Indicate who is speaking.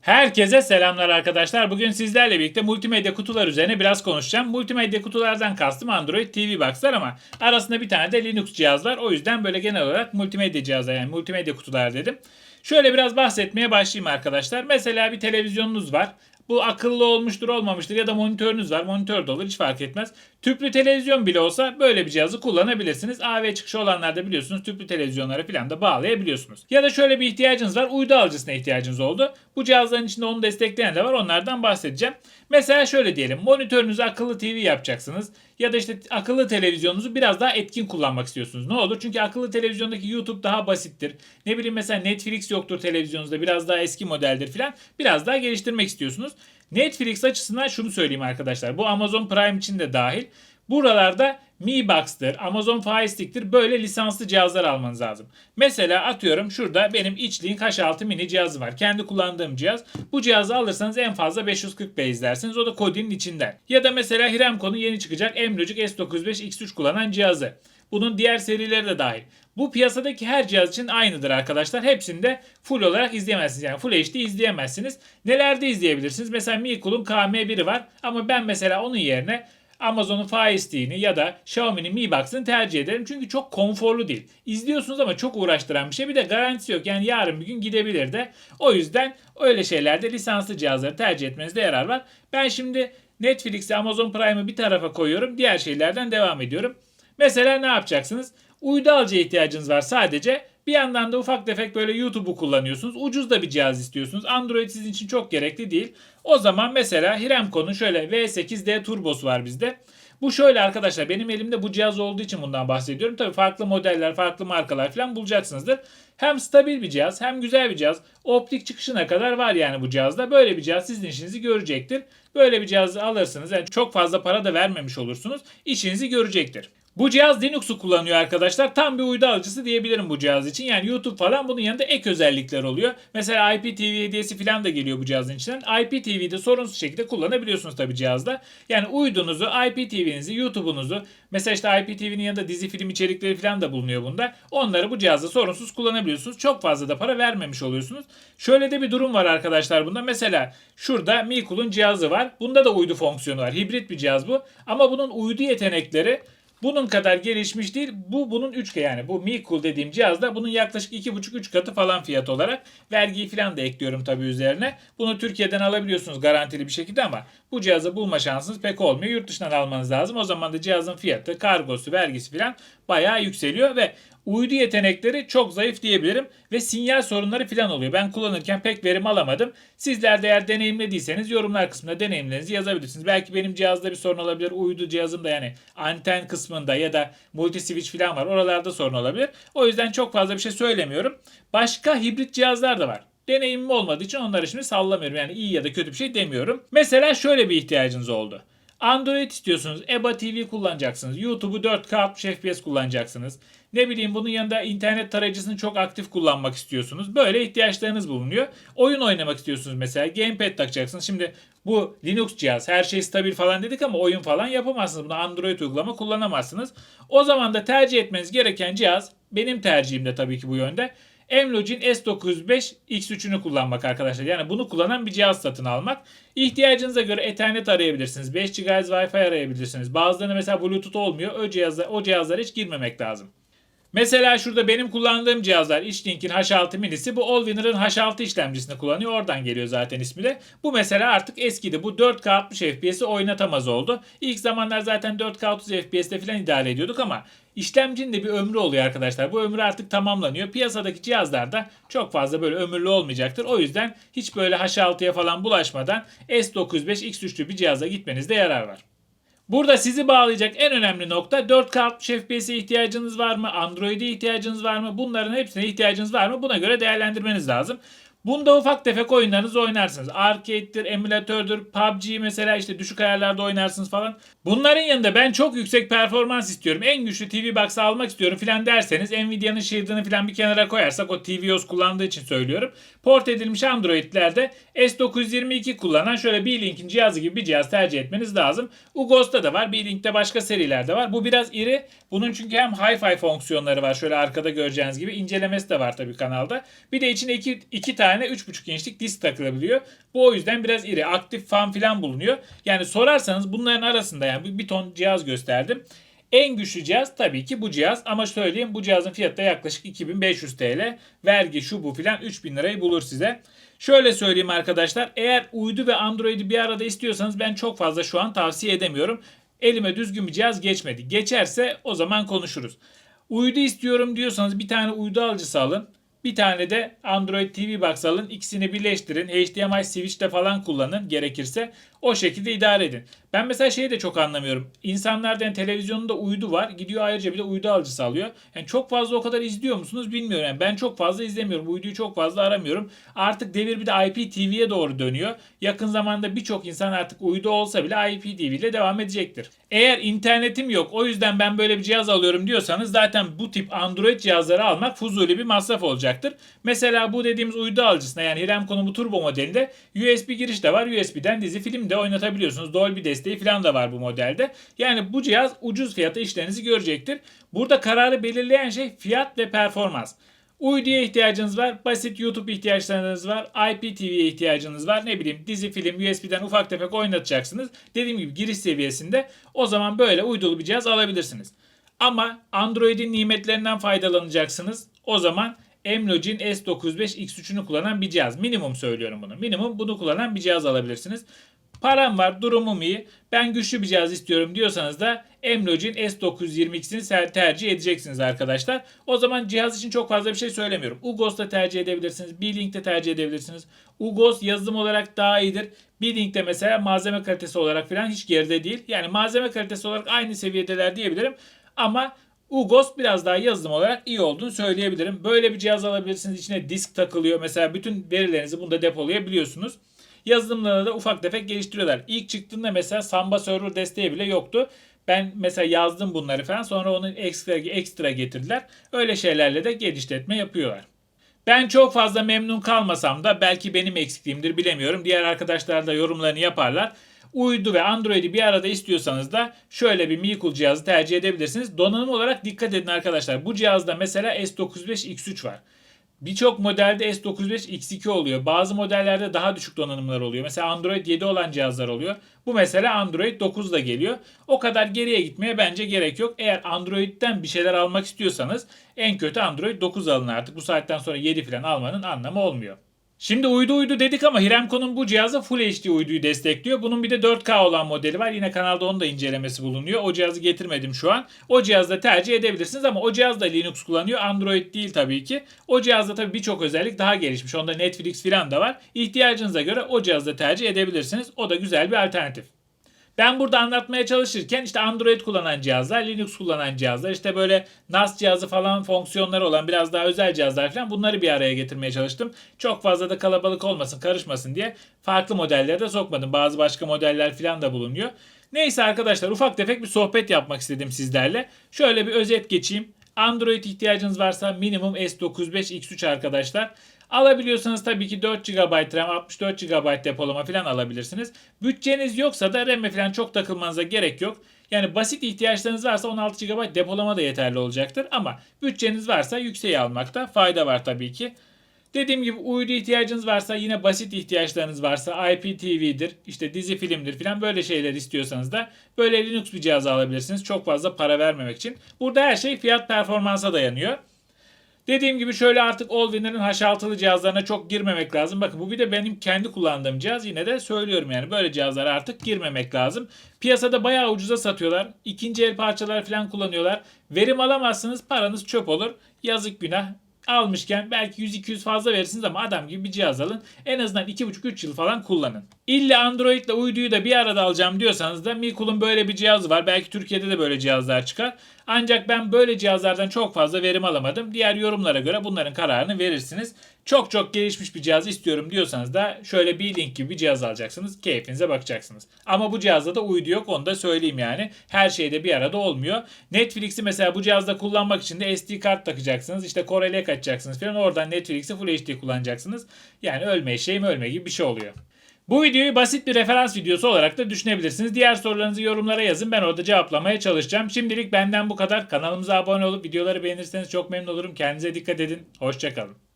Speaker 1: Herkese selamlar arkadaşlar. Bugün sizlerle birlikte multimedya kutular üzerine biraz konuşacağım. Multimedya kutulardan kastım Android TV Box'lar ama arasında bir tane de Linux cihaz var. O yüzden böyle genel olarak multimedya cihazlar yani multimedya kutular dedim. Şöyle biraz bahsetmeye başlayayım arkadaşlar. Mesela bir televizyonunuz var. Bu akıllı olmuştur olmamıştır ya da monitörünüz var. Monitör de olur hiç fark etmez. Tüplü televizyon bile olsa böyle bir cihazı kullanabilirsiniz. AV çıkışı olanlarda biliyorsunuz tüplü televizyonlara falan da bağlayabiliyorsunuz. Ya da şöyle bir ihtiyacınız var. Uydu alıcısına ihtiyacınız oldu. Bu cihazların içinde onu destekleyen de var. Onlardan bahsedeceğim. Mesela şöyle diyelim. Monitörünüzü akıllı TV yapacaksınız. Ya da işte akıllı televizyonunuzu biraz daha etkin kullanmak istiyorsunuz. Ne olur? Çünkü akıllı televizyondaki YouTube daha basittir. Ne bileyim mesela Netflix yoktur televizyonunuzda. Biraz daha eski modeldir falan. Biraz daha geliştirmek istiyorsunuz. Netflix açısından şunu söyleyeyim arkadaşlar. Bu Amazon Prime için de dahil. Buralarda Mi Box'tır, Amazon Fire Stick'tir böyle lisanslı cihazlar almanız lazım. Mesela atıyorum şurada benim İçlink H6 mini cihazı var. Kendi kullandığım cihaz. Bu cihazı alırsanız en fazla 540p izlersiniz. O da Kodi'nin içinden. Ya da mesela Hiremco'nun yeni çıkacak Emlogic S95 X3 kullanan cihazı. Bunun diğer serileri de dahil. Bu piyasadaki her cihaz için aynıdır arkadaşlar. Hepsinde full olarak izleyemezsiniz. Yani full HD izleyemezsiniz. Nelerde izleyebilirsiniz? Mesela Micool'un KM1'i var. Ama ben mesela onun yerine Amazon'un Fire Stick'ini ya da Xiaomi'nin Mi Box'ını tercih ederim. Çünkü çok konforlu değil. İzliyorsunuz ama çok uğraştıran bir şey. Bir de garantisi yok. Yani yarın bir gün gidebilir de. O yüzden öyle şeylerde lisanslı cihazları tercih etmenizde yarar var. Ben şimdi Netflix'i, Amazon Prime'ı bir tarafa koyuyorum. Diğer şeylerden devam ediyorum. Mesela ne yapacaksınız? Uydu alıcıya ihtiyacınız var sadece. Bir yandan da ufak tefek böyle YouTube'u kullanıyorsunuz. Ucuz da bir cihaz istiyorsunuz. Android sizin için çok gerekli değil. O zaman mesela Hiremco'nun şöyle V8D turbosu var bizde. Bu şöyle arkadaşlar benim elimde bu cihaz olduğu için bundan bahsediyorum. Tabii farklı modeller, farklı markalar falan bulacaksınızdır. Hem stabil bir cihaz hem güzel bir cihaz. Optik çıkışına kadar var yani bu cihazda. Böyle bir cihaz sizin işinizi görecektir. Böyle bir cihazı alırsınız. Yani çok fazla para da vermemiş olursunuz. İşinizi görecektir. Bu cihaz Linux'u kullanıyor arkadaşlar. Tam bir uydu alıcısı diyebilirim bu cihaz için. Yani YouTube falan bunun yanında ek özellikler oluyor. Mesela IPTV hediyesi falan da geliyor bu cihazın içinden. IPTV'de sorunsuz şekilde kullanabiliyorsunuz tabii cihazda. Yani uydunuzu, IPTV'nizi, YouTube'unuzu mesela işte IPTV'nin yanında dizi film içerikleri falan da bulunuyor bunda. Onları bu cihazda sorunsuz kullanabiliyorsunuz. Çok fazla da para vermemiş oluyorsunuz. Şöyle de bir durum var arkadaşlar bunda. Mesela şurada Micool'un cihazı var. Bunda da uydu fonksiyonu var. Hibrit bir cihaz bu. Ama bunun uydu yetenekleri bunun kadar gelişmiş değil. Bu bunun 3 yani bu Micool dediğim cihazda bunun yaklaşık 2,5-3 katı falan fiyat olarak. Vergiyi falan da ekliyorum tabii üzerine. Bunu Türkiye'den alabiliyorsunuz garantili bir şekilde ama bu cihazı bulma şansınız pek olmuyor. Yurt dışından almanız lazım. O zaman da cihazın fiyatı, kargosu, vergisi falan bayağı yükseliyor ve uydu yetenekleri çok zayıf diyebilirim ve sinyal sorunları falan oluyor. Ben kullanırken pek verim alamadım. Sizler de eğer deneyimlediyseniz yorumlar kısmında deneyimlerinizi yazabilirsiniz. Belki benim cihazda bir sorun olabilir. Uydu cihazımda yani anten kısmında ya da multi switch falan var. Oralarda sorun olabilir. O yüzden çok fazla bir şey söylemiyorum. Başka hibrit cihazlar da var deneyimim olmadığı için onları şimdi sallamıyorum. Yani iyi ya da kötü bir şey demiyorum. Mesela şöyle bir ihtiyacınız oldu. Android istiyorsunuz. EBA TV kullanacaksınız. YouTube'u 4K 60 FPS kullanacaksınız. Ne bileyim bunun yanında internet tarayıcısını çok aktif kullanmak istiyorsunuz. Böyle ihtiyaçlarınız bulunuyor. Oyun oynamak istiyorsunuz mesela. Gamepad takacaksınız. Şimdi bu Linux cihaz her şey stabil falan dedik ama oyun falan yapamazsınız. Bunu Android uygulama kullanamazsınız. O zaman da tercih etmeniz gereken cihaz benim tercihim de tabii ki bu yönde. Emlogin S905 X3'ünü kullanmak arkadaşlar. Yani bunu kullanan bir cihaz satın almak. İhtiyacınıza göre Ethernet arayabilirsiniz. 5 GHz Wi-Fi arayabilirsiniz. Bazılarında mesela Bluetooth olmuyor. O cihazlar, o cihazlara hiç girmemek lazım. Mesela şurada benim kullandığım cihazlar İşlink'in H6 minisi bu Allwinner'ın H6 işlemcisini kullanıyor. Oradan geliyor zaten ismi de. Bu mesela artık eskidi. Bu 4K 60 FPS'i oynatamaz oldu. İlk zamanlar zaten 4K 30 FPS'te falan idare ediyorduk ama işlemcinin de bir ömrü oluyor arkadaşlar. Bu ömrü artık tamamlanıyor. Piyasadaki cihazlarda çok fazla böyle ömürlü olmayacaktır. O yüzden hiç böyle H6'ya falan bulaşmadan S905 X3'lü bir cihaza gitmenizde yarar var. Burada sizi bağlayacak en önemli nokta 4K 60 FPS'e ihtiyacınız var mı? Android'e ihtiyacınız var mı? Bunların hepsine ihtiyacınız var mı? Buna göre değerlendirmeniz lazım. Bunda ufak tefek oyunlarınızı oynarsınız. Arcade'dir, emülatördür, PUBG mesela işte düşük ayarlarda oynarsınız falan. Bunların yanında ben çok yüksek performans istiyorum. En güçlü TV Box'ı almak istiyorum filan derseniz Nvidia'nın Shield'ını filan bir kenara koyarsak o TVOS kullandığı için söylüyorum. Port edilmiş Android'lerde S922 kullanan şöyle B-Link'in cihazı gibi bir cihaz tercih etmeniz lazım. Ugos'ta da var. B-Link'te başka serilerde var. Bu biraz iri. Bunun çünkü hem Hi-Fi fonksiyonları var. Şöyle arkada göreceğiniz gibi. incelemesi de var tabii kanalda. Bir de içinde iki, iki tane tane 3.5 inçlik disk takılabiliyor. Bu o yüzden biraz iri. Aktif fan filan bulunuyor. Yani sorarsanız bunların arasında yani bir, ton cihaz gösterdim. En güçlü cihaz tabii ki bu cihaz ama söyleyeyim bu cihazın fiyatı da yaklaşık 2500 TL. Vergi şu bu filan 3000 lirayı bulur size. Şöyle söyleyeyim arkadaşlar eğer uydu ve Android'i bir arada istiyorsanız ben çok fazla şu an tavsiye edemiyorum. Elime düzgün bir cihaz geçmedi. Geçerse o zaman konuşuruz. Uydu istiyorum diyorsanız bir tane uydu alıcısı alın. Bir tane de Android TV Box alın. İkisini birleştirin. HDMI switch'te falan kullanın gerekirse. O şekilde idare edin. Ben mesela şeyi de çok anlamıyorum. İnsanlardan televizyonunda uydu var. Gidiyor ayrıca bir de uydu alıcısı alıyor. Yani çok fazla o kadar izliyor musunuz bilmiyorum. Yani ben çok fazla izlemiyorum. Uyduyu çok fazla aramıyorum. Artık devir bir de IPTV'ye doğru dönüyor. Yakın zamanda birçok insan artık uydu olsa bile IPTV ile devam edecektir. Eğer internetim yok o yüzden ben böyle bir cihaz alıyorum diyorsanız zaten bu tip Android cihazları almak fuzuli bir masraf olacaktır. Mesela bu dediğimiz uydu alıcısına yani Hiremco'nun bu turbo modelinde USB giriş de var. USB'den dizi film de oynatabiliyorsunuz. Dolby desteği falan da var bu modelde. Yani bu cihaz ucuz fiyata işlerinizi görecektir. Burada kararı belirleyen şey fiyat ve performans. Uyduya ihtiyacınız var. Basit YouTube ihtiyaçlarınız var. IPTV'ye ihtiyacınız var. Ne bileyim dizi film USB'den ufak tefek oynatacaksınız. Dediğim gibi giriş seviyesinde o zaman böyle uydulu bir cihaz alabilirsiniz. Ama Android'in nimetlerinden faydalanacaksınız. O zaman Emlogin S95 X3'ünü kullanan bir cihaz. Minimum söylüyorum bunu. Minimum bunu kullanan bir cihaz alabilirsiniz. Param var, durumum iyi. Ben güçlü bir cihaz istiyorum diyorsanız da Emlogin S922'sini tercih edeceksiniz arkadaşlar. O zaman cihaz için çok fazla bir şey söylemiyorum. Ugos da tercih edebilirsiniz. B-Link de tercih edebilirsiniz. Ugos yazılım olarak daha iyidir. B-Link de mesela malzeme kalitesi olarak falan hiç geride değil. Yani malzeme kalitesi olarak aynı seviyedeler diyebilirim. Ama Ugos biraz daha yazılım olarak iyi olduğunu söyleyebilirim. Böyle bir cihaz alabilirsiniz. İçine disk takılıyor. Mesela bütün verilerinizi bunda depolayabiliyorsunuz. Yazılımlarını da ufak tefek geliştiriyorlar. İlk çıktığında mesela Samba server desteği bile yoktu. Ben mesela yazdım bunları falan sonra onu ekstra ekstra getirdiler. Öyle şeylerle de geliştirme yapıyorlar. Ben çok fazla memnun kalmasam da belki benim eksikliğimdir bilemiyorum. Diğer arkadaşlar da yorumlarını yaparlar. Uydu ve Android'i bir arada istiyorsanız da şöyle bir Mikul cihazı tercih edebilirsiniz. Donanım olarak dikkat edin arkadaşlar. Bu cihazda mesela S95 X3 var. Birçok modelde S95 X2 oluyor. Bazı modellerde daha düşük donanımlar oluyor. Mesela Android 7 olan cihazlar oluyor. Bu mesela Android 9 da geliyor. O kadar geriye gitmeye bence gerek yok. Eğer Android'den bir şeyler almak istiyorsanız en kötü Android 9 alın artık. Bu saatten sonra 7 falan almanın anlamı olmuyor. Şimdi uydu uydu dedik ama Hiremco'nun bu cihazı Full HD uyduyu destekliyor. Bunun bir de 4K olan modeli var. Yine kanalda onun da incelemesi bulunuyor. O cihazı getirmedim şu an. O cihazda tercih edebilirsiniz ama o cihaz da Linux kullanıyor. Android değil tabii ki. O cihazda tabii birçok özellik daha gelişmiş. Onda Netflix falan da var. İhtiyacınıza göre o cihazda tercih edebilirsiniz. O da güzel bir alternatif. Ben burada anlatmaya çalışırken işte Android kullanan cihazlar, Linux kullanan cihazlar, işte böyle NAS cihazı falan fonksiyonları olan biraz daha özel cihazlar falan bunları bir araya getirmeye çalıştım. Çok fazla da kalabalık olmasın, karışmasın diye farklı modellere de sokmadım. Bazı başka modeller falan da bulunuyor. Neyse arkadaşlar ufak tefek bir sohbet yapmak istedim sizlerle. Şöyle bir özet geçeyim. Android ihtiyacınız varsa minimum S95 X3 arkadaşlar. Alabiliyorsanız tabii ki 4 GB RAM, 64 GB depolama falan alabilirsiniz. Bütçeniz yoksa da RAM'e falan çok takılmanıza gerek yok. Yani basit ihtiyaçlarınız varsa 16 GB depolama da yeterli olacaktır. Ama bütçeniz varsa yükseği almakta fayda var tabii ki. Dediğim gibi uydu ihtiyacınız varsa yine basit ihtiyaçlarınız varsa IPTV'dir, işte dizi filmdir falan böyle şeyler istiyorsanız da böyle Linux bir cihaz alabilirsiniz. Çok fazla para vermemek için. Burada her şey fiyat performansa dayanıyor. Dediğim gibi şöyle artık Allwinner'ın H6'lı cihazlarına çok girmemek lazım. Bakın bu bir de benim kendi kullandığım cihaz. Yine de söylüyorum yani böyle cihazlara artık girmemek lazım. Piyasada bayağı ucuza satıyorlar. İkinci el parçalar falan kullanıyorlar. Verim alamazsınız paranız çöp olur. Yazık günah almışken belki 100-200 fazla verirsiniz ama adam gibi bir cihaz alın. En azından 2,5-3 yıl falan kullanın. İlla Android ile uyduyu da bir arada alacağım diyorsanız da Mikul'un böyle bir cihazı var. Belki Türkiye'de de böyle cihazlar çıkar. Ancak ben böyle cihazlardan çok fazla verim alamadım. Diğer yorumlara göre bunların kararını verirsiniz. Çok çok gelişmiş bir cihaz istiyorum diyorsanız da şöyle bir link gibi bir cihaz alacaksınız. Keyfinize bakacaksınız. Ama bu cihazda da uydu yok onu da söyleyeyim yani. Her şeyde bir arada olmuyor. Netflix'i mesela bu cihazda kullanmak için de SD kart takacaksınız. İşte Corel'e kaçacaksınız falan. Oradan Netflix'i Full HD kullanacaksınız. Yani ölme şeyim ölme gibi bir şey oluyor. Bu videoyu basit bir referans videosu olarak da düşünebilirsiniz. Diğer sorularınızı yorumlara yazın. Ben orada cevaplamaya çalışacağım. Şimdilik benden bu kadar. Kanalımıza abone olup videoları beğenirseniz çok memnun olurum. Kendinize dikkat edin. Hoşçakalın.